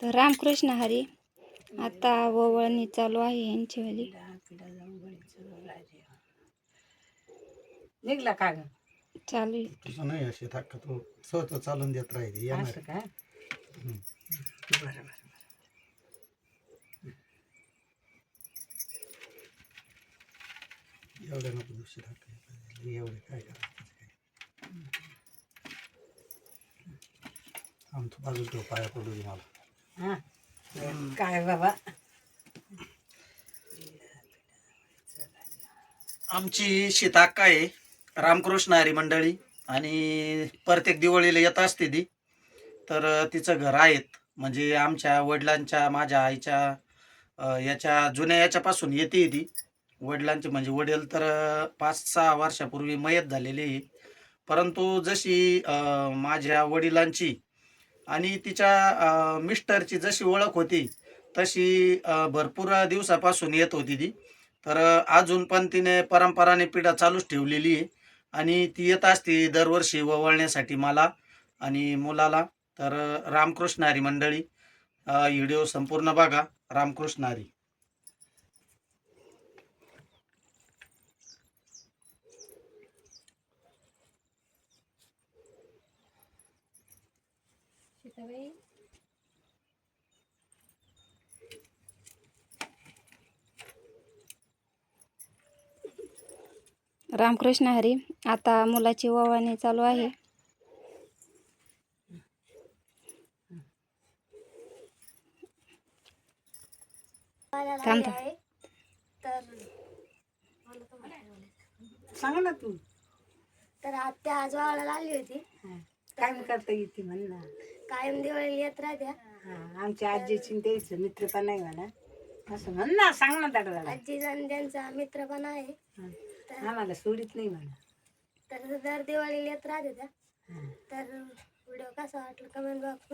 तर रामकृष्ण हरी आता ववळणी चालू आहे यांचीवाली निघला का ग? चालू तुझं नाही असे हक्क तू स्वतः चालून देत राहिली येणार. असं का? बरं बरं एवढ्या नको हक्क एवढे काय करायचं आमचं पाया पडू दे मला. हा. काय बाबा? आमची सीताक्का आहे रामकृष्ण हरी मंडळी आणि प्रत्येक दिवाळीला येत असते ती. तर तिचं घर आहेत म्हणजे आमच्या वडिलांच्या माझ्या आईच्या याच्या जुन्या याच्यापासून येते ती. वडिलांचे म्हणजे वडील तर पाच सहा वर्षापूर्वी मयत झालेले आहे. परंतु जशी माझ्या वडिलांची आणि तिच्या मिस्टरची जशी ओळख होती तशी भरपूर दिवसापासून येत होती ती. तर अजून पण तिने परंपराने पिढा चालूच ठेवलेली आहे. आणि ती येत असते दरवर्षी ववळण्यासाठी मला आणि मुलाला. तर रामकृष्ण हरी मंडळी व्हिडिओ संपूर्ण बघा. रामकृष्ण हरी. रामकृष्ण हरी आता मुलाची ववाणी चालू आहे. सांग ना तू. तर आत्या आज वावळाला आली होती. काय करता येते म्हण ना कायम दिवाळी येत राहत्या. हा आमच्या आजीची द्यायचं मित्र पण नाही म्हणा. असं म्हण ना सांग ना दादा आजी जण त्यांचा मित्र पण आहे. आम्हाला सोडित नाही म्हणा. तर दर दिवाळीला येत राहते त्या. हा. तर व्हिडिओ कसा वाटला कमेंट बॉक्स